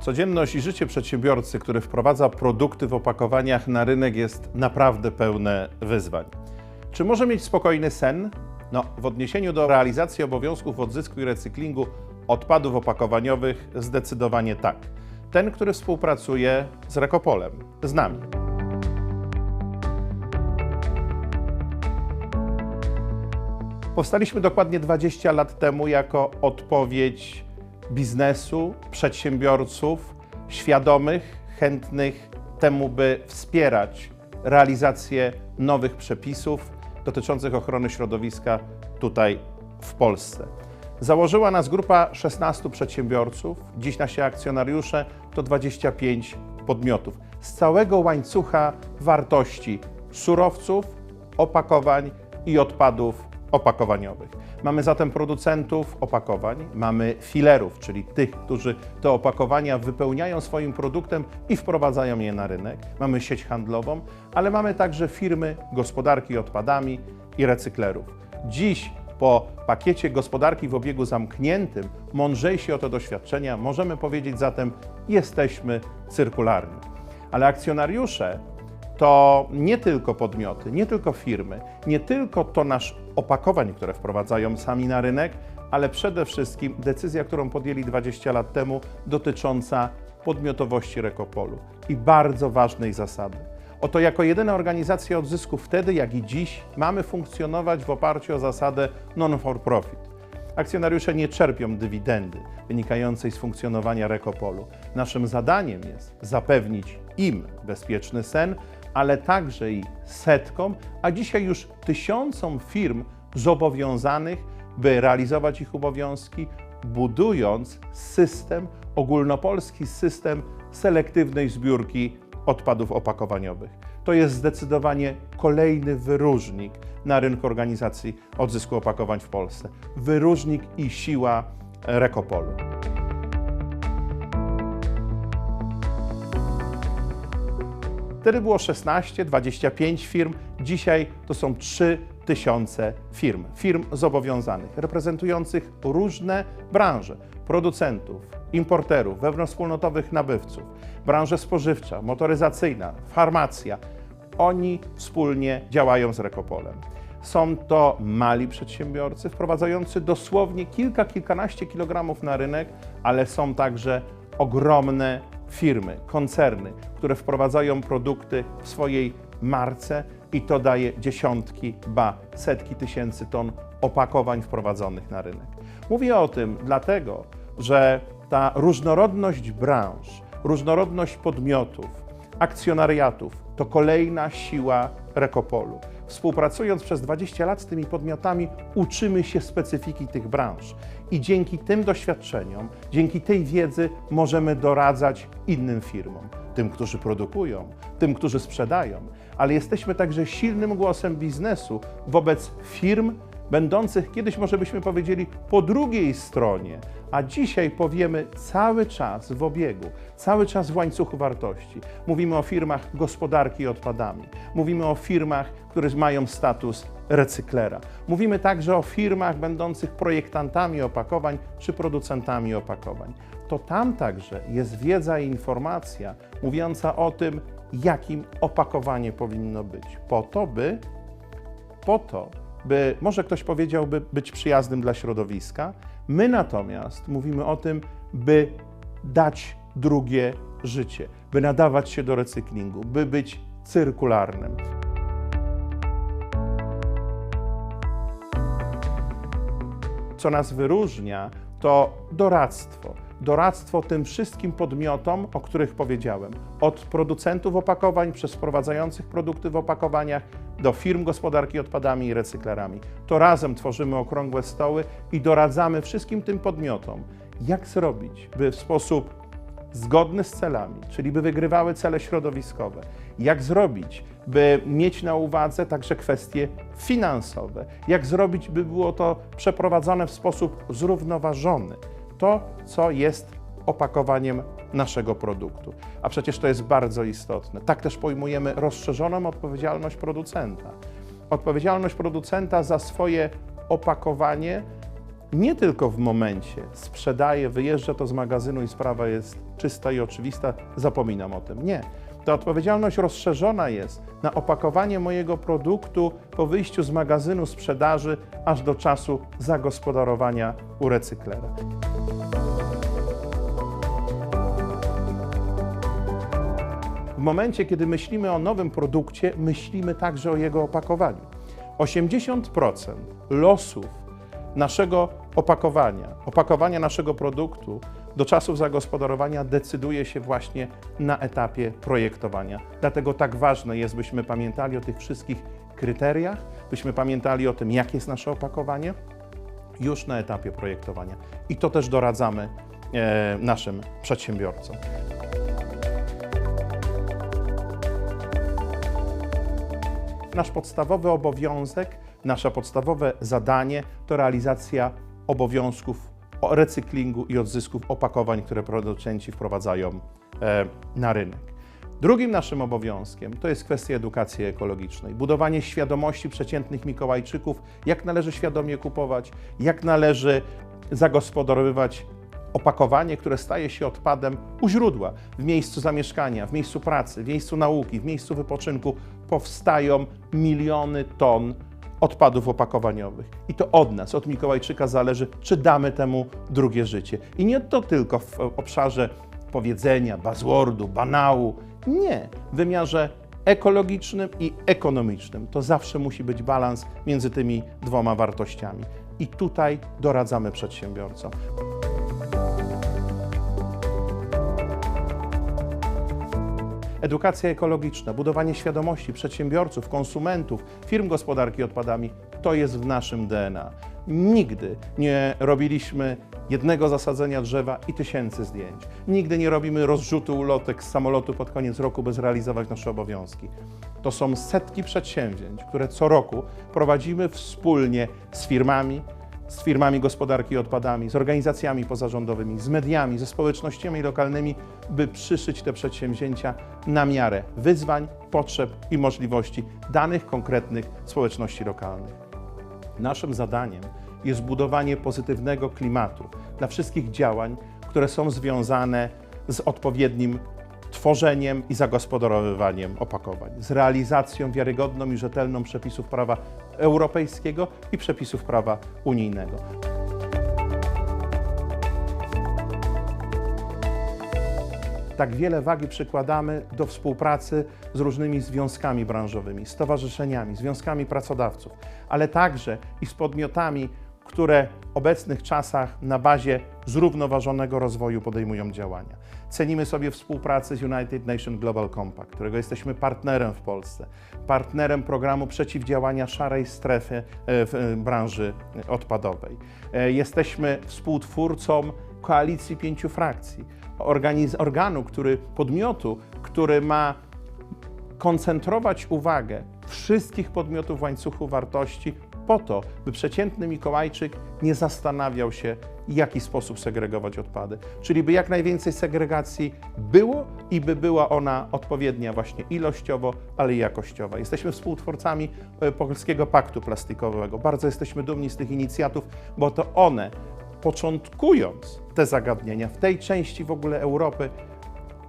Codzienność i życie przedsiębiorcy, który wprowadza produkty w opakowaniach na rynek, jest naprawdę pełne wyzwań. Czy może mieć spokojny sen? No, w odniesieniu do realizacji obowiązków odzysku i recyklingu odpadów opakowaniowych zdecydowanie tak. Ten, który współpracuje z Rekopolem, z nami. Powstaliśmy dokładnie 20 lat temu jako odpowiedź biznesu, przedsiębiorców świadomych, chętnych temu, by wspierać realizację nowych przepisów dotyczących ochrony środowiska tutaj w Polsce. Założyła nas grupa 16 przedsiębiorców, dziś nasi akcjonariusze to 25 podmiotów z całego łańcucha wartości surowców, opakowań i odpadów opakowaniowych. Mamy zatem producentów opakowań, mamy filerów, czyli tych, którzy te opakowania wypełniają swoim produktem i wprowadzają je na rynek. Mamy sieć handlową, ale mamy także firmy gospodarki odpadami i recyklerów. Dziś po pakiecie gospodarki w obiegu zamkniętym, mądrzejsi o te doświadczenia, możemy powiedzieć zatem, jesteśmy cyrkularni. Ale akcjonariusze to nie tylko podmioty, nie tylko firmy, nie tylko to nasz opakowań, które wprowadzają sami na rynek, ale przede wszystkim decyzja, którą podjęli 20 lat temu, dotycząca podmiotowości Rekopolu i bardzo ważnej zasady. Oto jako jedyna organizacja odzysku wtedy, jak i dziś, mamy funkcjonować w oparciu o zasadę non for profit. Akcjonariusze nie czerpią dywidendy wynikającej z funkcjonowania Rekopolu. Naszym zadaniem jest zapewnić im bezpieczny sen, ale także i setkom, a dzisiaj już tysiącom firm zobowiązanych, by realizować ich obowiązki, budując system, ogólnopolski system selektywnej zbiórki odpadów opakowaniowych. To jest zdecydowanie kolejny wyróżnik na rynku organizacji odzysku opakowań w Polsce. Wyróżnik i siła Rekopolu. Wtedy było 16, 25 firm, dzisiaj to są 3000 firm, firm zobowiązanych, reprezentujących różne branże, producentów, importerów, wewnątrzwspólnotowych nabywców, branżę spożywcza, motoryzacyjna, farmacja. Oni wspólnie działają z Rekopolem. Są to mali przedsiębiorcy wprowadzający dosłownie kilka, kilkanaście kilogramów na rynek, ale są także ogromne firmy, koncerny, które wprowadzają produkty w swojej marce i to daje dziesiątki, ba setki tysięcy ton opakowań wprowadzonych na rynek. Mówię o tym dlatego, że ta różnorodność branż, różnorodność podmiotów, akcjonariatów to kolejna siła Rekopolu. Współpracując przez 20 lat z tymi podmiotami, uczymy się specyfiki tych branż. I dzięki tym doświadczeniom, dzięki tej wiedzy możemy doradzać innym firmom, tym, którzy produkują, tym, którzy sprzedają, ale jesteśmy także silnym głosem biznesu wobec firm, będących kiedyś może byśmy powiedzieli po drugiej stronie, a dzisiaj powiemy cały czas w obiegu, cały czas w łańcuchu wartości. Mówimy o firmach gospodarki odpadami, mówimy o firmach, które mają status recyklera. Mówimy także o firmach będących projektantami opakowań czy producentami opakowań. To tam także jest wiedza i informacja mówiąca o tym, jakim opakowanie powinno być, po to, by, po to, by, może ktoś powiedziałby, być przyjaznym dla środowiska. My natomiast mówimy o tym, by dać drugie życie, by nadawać się do recyklingu, by być cyrkularnym. Co nas wyróżnia, to doradztwo. Doradztwo tym wszystkim podmiotom, o których powiedziałem. Od producentów opakowań, przez wprowadzających produkty w opakowaniach, do firm gospodarki odpadami i recyklerami. To razem tworzymy okrągłe stoły i doradzamy wszystkim tym podmiotom, jak zrobić, by w sposób zgodny z celami, czyli by wygrywały cele środowiskowe. Jak zrobić, by mieć na uwadze także kwestie finansowe? Jak zrobić, by było to przeprowadzone w sposób zrównoważony? To, co jest opakowaniem naszego produktu. A przecież to jest bardzo istotne. Tak też pojmujemy rozszerzoną odpowiedzialność producenta. Odpowiedzialność producenta za swoje opakowanie nie tylko w momencie sprzedaję, wyjeżdża to z magazynu i sprawa jest czysta i oczywista, zapominam o tym. Nie. Ta odpowiedzialność rozszerzona jest na opakowanie mojego produktu po wyjściu z magazynu sprzedaży aż do czasu zagospodarowania u recyklera. Momencie, kiedy myślimy o nowym produkcie, myślimy także o jego opakowaniu. 80% losów naszego opakowania, opakowania naszego produktu do czasów zagospodarowania decyduje się właśnie na etapie projektowania. Dlatego tak ważne jest, byśmy pamiętali o tych wszystkich kryteriach, byśmy pamiętali o tym, jakie jest nasze opakowanie już na etapie projektowania. I to też doradzamy e, naszym przedsiębiorcom. Nasz podstawowy obowiązek, nasze podstawowe zadanie to realizacja obowiązków recyklingu i odzysków opakowań, które producenci wprowadzają e, na rynek. Drugim naszym obowiązkiem to jest kwestia edukacji ekologicznej, budowanie świadomości przeciętnych Mikołajczyków, jak należy świadomie kupować, jak należy zagospodarowywać opakowanie, które staje się odpadem u źródła, w miejscu zamieszkania, w miejscu pracy, w miejscu nauki, w miejscu wypoczynku powstają miliony ton odpadów opakowaniowych. I to od nas, od Mikołajczyka zależy, czy damy temu drugie życie. I nie to tylko w obszarze powiedzenia, buzzwordu, banału. Nie, w wymiarze ekologicznym i ekonomicznym. To zawsze musi być balans między tymi dwoma wartościami. I tutaj doradzamy przedsiębiorcom. Edukacja ekologiczna, budowanie świadomości przedsiębiorców, konsumentów, firm gospodarki odpadami to jest w naszym DNA. Nigdy nie robiliśmy jednego zasadzenia drzewa i tysięcy zdjęć. Nigdy nie robimy rozrzutu ulotek z samolotu pod koniec roku, by zrealizować nasze obowiązki. To są setki przedsięwzięć, które co roku prowadzimy wspólnie z firmami, z firmami gospodarki odpadami, z organizacjami pozarządowymi, z mediami, ze społecznościami lokalnymi, by przyszyć te przedsięwzięcia na miarę wyzwań, potrzeb i możliwości danych konkretnych społeczności lokalnych. Naszym zadaniem jest budowanie pozytywnego klimatu dla wszystkich działań, które są związane z odpowiednim tworzeniem i zagospodarowywaniem opakowań, z realizacją wiarygodną i rzetelną przepisów prawa europejskiego i przepisów prawa unijnego. Tak wiele wagi przykładamy do współpracy z różnymi związkami branżowymi, stowarzyszeniami, związkami pracodawców, ale także i z podmiotami, które w obecnych czasach na bazie zrównoważonego rozwoju podejmują działania. Cenimy sobie współpracę z United Nations Global Compact, którego jesteśmy partnerem w Polsce, partnerem programu przeciwdziałania szarej strefy e, w e, branży odpadowej. E, Jesteśmy współtwórcą koalicji pięciu frakcji, organu, który, podmiotu, który ma koncentrować uwagę wszystkich podmiotów w łańcuchu wartości po to, by przeciętny Mikołajczyk nie zastanawiał się, w jaki sposób segregować odpady. Czyli by jak najwięcej segregacji było i by była ona odpowiednia właśnie ilościowo, ale i jakościowo. Jesteśmy współtwórcami e, Polskiego Paktu Plastikowego. Bardzo jesteśmy dumni z tych inicjatyw, bo to one, początkując te zagadnienia w tej części w ogóle Europy,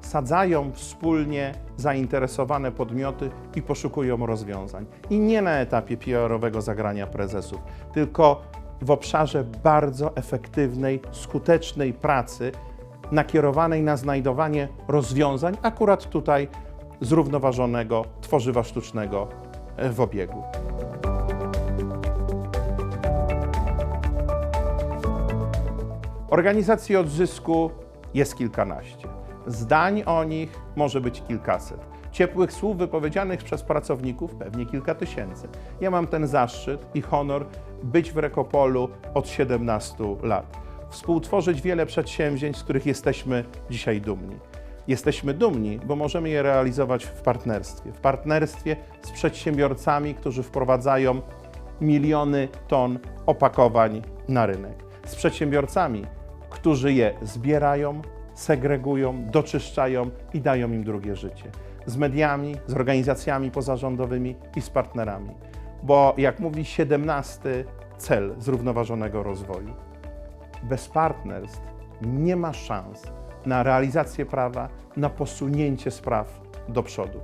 sadzają wspólnie zainteresowane podmioty i poszukują rozwiązań. I nie na etapie PR-owego zagrania prezesów, tylko w obszarze bardzo efektywnej, skutecznej pracy nakierowanej na znajdowanie rozwiązań, akurat tutaj zrównoważonego tworzywa sztucznego w obiegu. Organizacji odzysku jest kilkanaście. Zdań o nich może być kilkaset. Ciepłych słów wypowiedzianych przez pracowników pewnie kilka tysięcy. Ja mam ten zaszczyt i honor być w Rekopolu od 17 lat. Współtworzyć wiele przedsięwzięć, z których jesteśmy dzisiaj dumni. Jesteśmy dumni, bo możemy je realizować w partnerstwie. W partnerstwie z przedsiębiorcami, którzy wprowadzają miliony ton opakowań na rynek. Z przedsiębiorcami, którzy je zbierają, segregują, doczyszczają i dają im drugie życie. Z mediami, z organizacjami pozarządowymi i z partnerami. Bo jak mówi 17 cel zrównoważonego rozwoju, bez partnerstw nie ma szans na realizację prawa, na posunięcie spraw do przodu.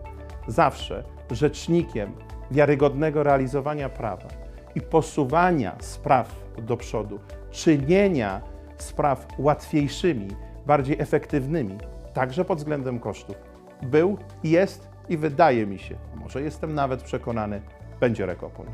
Zawsze rzecznikiem wiarygodnego realizowania prawa i posuwania spraw do przodu, czynienia spraw łatwiejszymi, bardziej efektywnymi, także pod względem kosztów, był, jest i wydaje mi się, może jestem nawet przekonany, będzie Rekopol.